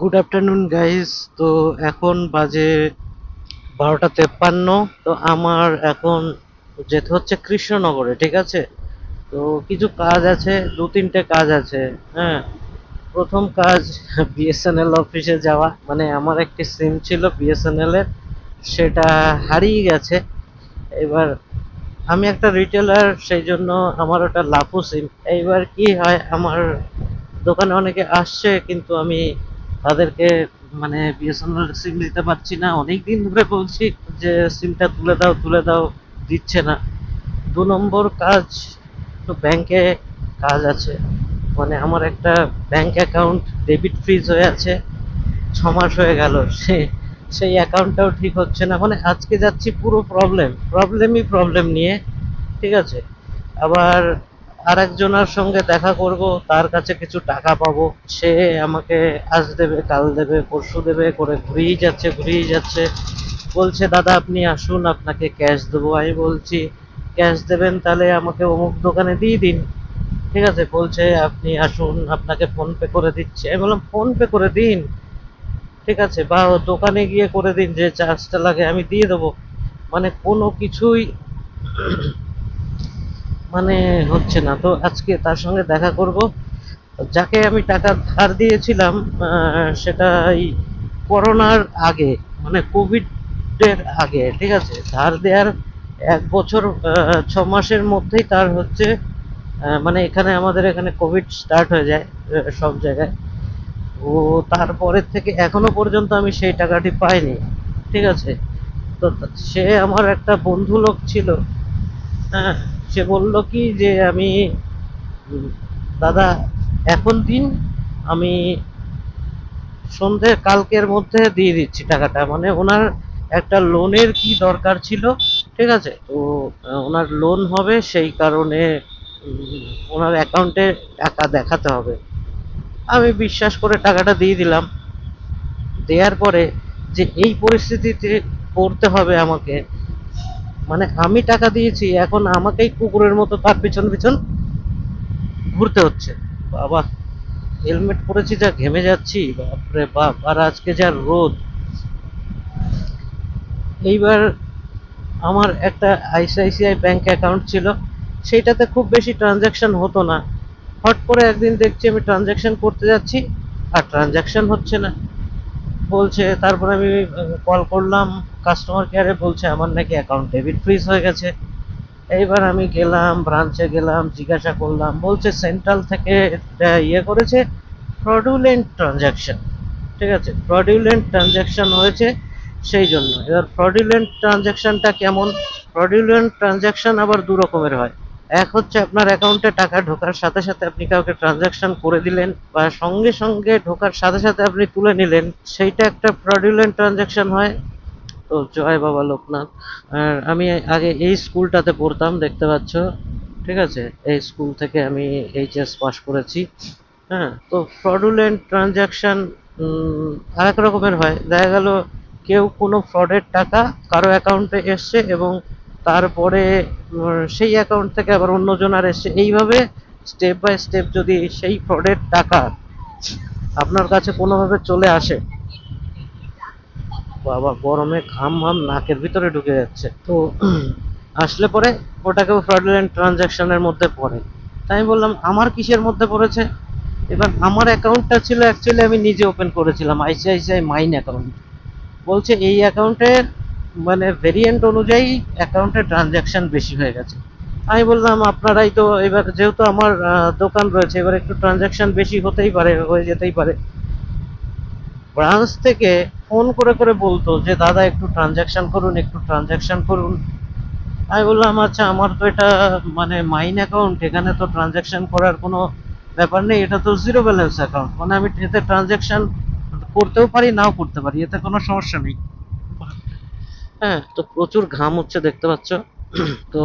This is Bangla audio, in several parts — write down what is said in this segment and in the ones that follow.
গুড আফটারনুন গাইস তো এখন বাজে বারোটা তেপ্পান্ন। তো আমার এখন যেতে হচ্ছে কৃষ্ণনগরে, ঠিক আছে? তো কিছু কাজ আছে, দু তিনটে কাজ আছে হ্যাঁ? প্রথম কাজ বিএসএনএল অফিসে যাওয়া। মানে আমার একটি সিম ছিল বিএসএনএল এর, সেটা হারিয়ে গেছে। এবার আমি একটা রিটেলার সেই জন্য আমার ওটা লাফু সিম এইবার কি হয়, আমার দোকানে অনেকে আসছে, কিন্তু আমি তাদেরকে মানে বিএসএনএল সিম দিতে পারছি না। অনেক দিন ধরে বলছি যে সিমটা তুলে দাও তুলে দাও, দিচ্ছে না। দু নম্বর কাজ তো ব্যাংকে কাজ আছে। মানে আমার একটা ব্যাংক অ্যাকাউন্ট ডেবিট ফ্রিজ হয়ে আছে। ছ মাস হয়ে গেল। সে, সেই অ্যাকাউন্টটাও ঠিক হচ্ছে না। মানে আজকে যাচ্ছি পুরো প্রবলেম প্রবলেমই প্রবলেম নিয়ে। ঠিক আছে? আবার আরেকজনের সঙ্গে দেখা করব, তার কাছে কিছু টাকা পাবো। সে আমাকে আজ দেবে, কাল দেবে, পরশু দেবে, করে ঘুরিয়েই যাচ্ছে ঘুরিয়েই যাচ্ছে। বলছে, দাদা, আপনি আসুন, আপনাকে ক্যাশ দেবো। আমি বলছি, ক্যাশ দেবেন তাহলে আমাকে অমুক দোকানে দিয়ে দিন। ঠিক আছে, বলছে, আপনি আসুন, আপনাকে ফোন পে করে দিচ্ছি। আমি বললাম ফোন পে করে দিন? ঠিক আছে, বা দোকানে গিয়ে করে দিন, যে চার্জটা লাগে আমি দিয়ে দেবো। মানে কোনো কিছুই মানে হচ্ছে না। তো আজকে তার সঙ্গে দেখা করব। যাকে আমি টাকা ধার দিয়েছিলাম সেটা এই করোনার আগে মানে কোভিডের আগে, ঠিক আছে? ধার দেওয়ার এক বছর ছ মাসের মধ্যেই তার হচ্ছে মানে এখানে আমাদের এখানে কোভিড স্টার্ট হয়ে যায় সব জায়গায়। ও তারপরের থেকে এখনও পর্যন্ত আমি সেই টাকাটি পাইনি, ঠিক আছে? তো সে আমার একটা বন্ধু লোক ছিল হ্যাঁ সে বলল কি যে আমি, দাদা, এখন দিন আমি সন্ধে কালকের মধ্যে দিয়ে দিচ্ছি টাকাটা। মানে ওনার একটা লোনের কি দরকার ছিল, ঠিক আছে? তো ওনার লোন হবে সেই কারণে ওনার অ্যাকাউন্টে টাকা দেখাতে হবে। আমি বিশ্বাস করে টাকাটা দিয়ে দিলাম। দেওয়ার পরে যে এই পরিস্থিতিতে পড়তে হবে আমাকে মানে আমি টাকা দিয়েছি, এখন আমাকেই কুকুরের মতো তার পিছন পিছন ঘুরতে হচ্ছে। বাবা, হেলমেট পরেছি যা, ঘেমে যাচ্ছি, বাপরে বাপ, আর আজকে যা রোদ। এইবার আমার একটা আইসিআইসিআই ব্যাংক অ্যাকাউন্ট ছিল, সেইটাতে খুব বেশি ট্রানজ্যাকশন হতো না। হট করে একদিন দেখছি আমি ট্রানজ্যাকশন করতে যাচ্ছি, আর ট্রানজ্যাকশন হচ্ছে না। বলছে, তারপরে আমি কল করলাম কাস্টমার কেয়ারে বলছে, আমার নাকি অ্যাকাউন্ট ডেবিট ফ্রিজ হয়ে গেছে। এইবার আমি গেলাম ব্রাঞ্চে গেলাম, জিজ্ঞাসা করলাম, বলছে সেন্ট্রাল থেকে ইয়ে করেছে ফ্রডুলেন্ট ট্রানজ্যাকশন ঠিক আছে ফ্রডুলেন্ট ট্রানজ্যাকশন হয়েছে সেই জন্য। এবার ফ্রডুলেন্ট ট্রানজ্যাকশনটা কেমন? ফ্রডুলেন্ট ট্রানজ্যাকশন আবার দু রকমের হয়। এক হচ্ছে আপনার অ্যাকাউন্টে টাকা ঢোকার সাথে সাথে আপনি কাউকে ট্রানজ্যাকশন করে দিলেন বা সঙ্গে সঙ্গে ঢোকার সাথে সাথে আপনি তুলে নিলেন, সেইটা একটা ফ্রডুলেন্ট ট্রানজ্যাকশন হয়। তো জয় বাবা লোকনাথ। আর আমি আগে এই স্কুলটাতে পড়তাম, দেখতে পাচ্ছ। ঠিক আছে? এই স্কুল থেকে আমি এইচএস পাস করেছি। হ্যাঁ তো ফ্রডুলেন্ট ট্রানজ্যাকশন আরেক রকমের হয়। দেখা গেল কেউ কোনো ফ্রডের টাকা কারও অ্যাকাউন্টে এসছে এবং তারপরে সেই অ্যাকাউন্ট থেকে আবার অন্যজনের এসছে এইভাবে স্টেপ বাই স্টেপ যদি সেই ফ্রডের টাকা আপনার কাছে কোনোভাবে চলে আসে, বাবা গরমে ঘাম ঘাম নাকের ভিতরে ঢুকে যাচ্ছে। তো আসলে পরে ওটাকেও ফ্রডুলেন্ট ট্রানজ্যাকশনের মধ্যে পড়ে। তাই আমি বললাম, আমার কিসের মধ্যে পড়েছে? এবার আমার অ্যাকাউন্টটা ছিল অ্যাকচুয়ালি আমি নিজে ওপেন করেছিলাম আইসিআইসিআই মাইন অ্যাকাউন্ট বলছে, এই অ্যাকাউন্টের মানে ভেরিয়েন্ট অনুযায়ী অ্যাকাউন্টে ট্রানজ্যাকশন বেশি হয়ে গেছে। আমি বললাম, আপনারাই তো এবার যেহেতু আমার দোকান রয়েছে, এবার একটু ট্রানজ্যাকশন বেশি হতেই পারে, হয়ে যেতেই পারে। ব্রাঞ্চ থেকে ফোন করে করে বলতো যে, দাদা, একটু ট্রানজ্যাকশন করুন, একটু ট্রানজ্যাকশন করুন। আমি বললাম আচ্ছা আমার তো এটা মানে মাইন অ্যাকাউন্ট এখানে তো ট্রানজ্যাকশন করার কোনো ব্যাপার নেই, এটা তো জিরো ব্যালেন্স অ্যাকাউন্ট মানে আমি এতে ট্রানজ্যাকশন করতেও পারি, নাও করতে পারি, এতে কোনো সমস্যা নেই। হ্যাঁ তো প্রচুর ঘাম হচ্ছে, দেখতে পাচ্ছ। তো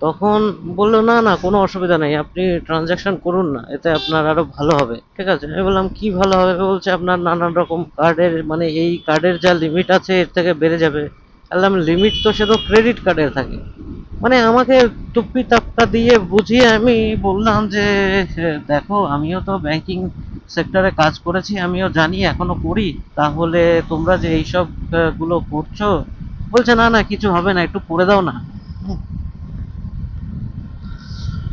তখন বলল, না না, কোনো অসুবিধা নেই, আপনি ট্রানজ্যাকশন করুন না, এতে আপনার আরও ভালো হবে। ঠিক আছে, আমি বললাম, কি ভালো হবে? বলছে, আপনার নানান রকম কার্ডের মানে এই কার্ডের যা লিমিট আছে, এর থেকে বেড়ে যাবে। বললাম লিমিট তো সে তো ক্রেডিট কার্ডের থাকে। মানে আমাকে টুপি তাপটা দিয়ে বুঝিয়ে আমি বললাম যে, দেখো, আমিও তো ব্যাংকিং সেক্টরে কাজ করেছি, আমিও জানি, এখনও করি। তাহলে তোমরা যে এইসবগুলো করছ বলছে না না কিছু হবে না একটু করে দাও না।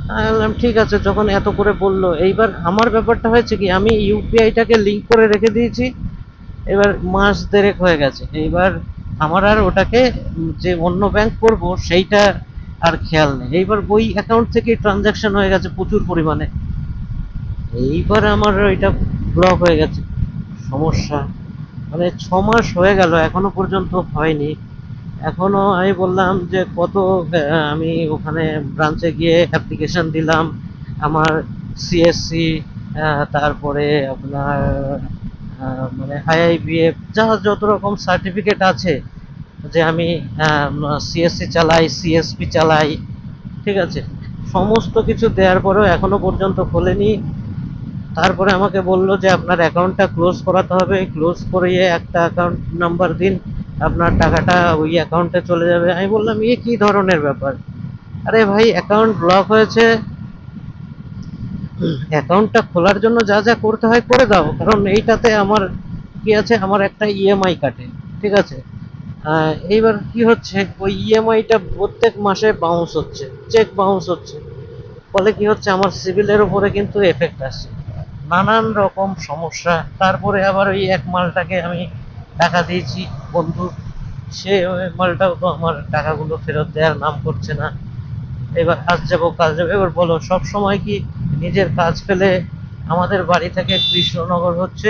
আমি বললাম ঠিক আছে। যখন এত করে বলল এইবার আমার ব্যাপারটা হয়েছে কি আমি ইউপিআইটাকে লিংক করে রেখে দিয়েছি এবার মাস দেড়েক হয়ে গেছে। এইবার আমার আর ওটাকে যে অন্য ব্যাংক করব সেইটা আর খেয়াল নেই। এইবার ওই অ্যাকাউন্ট থেকে ট্রানজাকশন হয়ে গেছে প্রচুর পরিমাণে। এইবার আমার ওইটা ব্লক হয়ে গেছে। সমস্যা। মানে ছ মাস হয়ে গেল এখনও পর্যন্ত হয়নি। এখনও আমি বললাম যে কত আমি ওখানে ব্রাঞ্চে গিয়ে অ্যাপ্লিকেশন দিলাম। আমার সিএসসি তারপরে আপনার মানে আইআইবিএফ যা যত রকম সার্টিফিকেট আছে, যে আমি সিএসসি চালাই সিএসপি চালাই, ঠিক আছে? সমস্ত কিছু দেওয়ার পরেও এখনও পর্যন্ত খোলেনি। তারপরে আমাকে বলল যে আপনার অ্যাকাউন্টটা ক্লোজ করাতে হবে। ক্লোজ করিয়ে একটা অ্যাকাউন্ট নাম্বার দিন। আপনার টাকাটা ওই অ্যাকাউন্টে চলে যাবে। আমি বললাম, এ কি ধরনের ব্যাপার? আরে ভাই অ্যাকাউন্ট ব্লক হয়েছে। অ্যাকাউন্টটা খোলার জন্য যা যা করতে হয় করে দাও। কারণ এইটাতে আমার কি আছে? আমার একটা ইএমআই কাটে। ঠিক আছে? এইবার কি হচ্ছে? ওই ইএমআইটা প্রত্যেক মাসে বাউন্স হচ্ছে। চেক বাউন্স হচ্ছে। ফলে কি হচ্ছে? আমার সিভিলের উপরে কিন্তু এফেক্ট আসছে। নানান রকম সমস্যা। তারপরে আবার ওই এক মালটাকে আমি টাকা দিয়েছি, বন্ধু। সে মালটাও তো আমার টাকাগুলো ফেরত দেওয়ার নাম করছে না। এবার কাজ যাব কাজ যাব। এবার বলো, সব সময় কি নিজের কাজ ফেলে আমাদের বাড়ি থেকে কৃষ্ণনগর হচ্ছে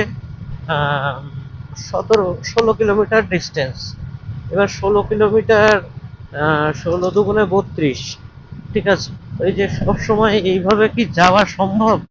সতেরো, ষোলো কিলোমিটার ডিস্টেন্স এবার ষোলো কিলোমিটার ষোলো দুগুণে বত্রিশ। ঠিক আছে? ওই যে সব সময় এইভাবে কি যাওয়া সম্ভব?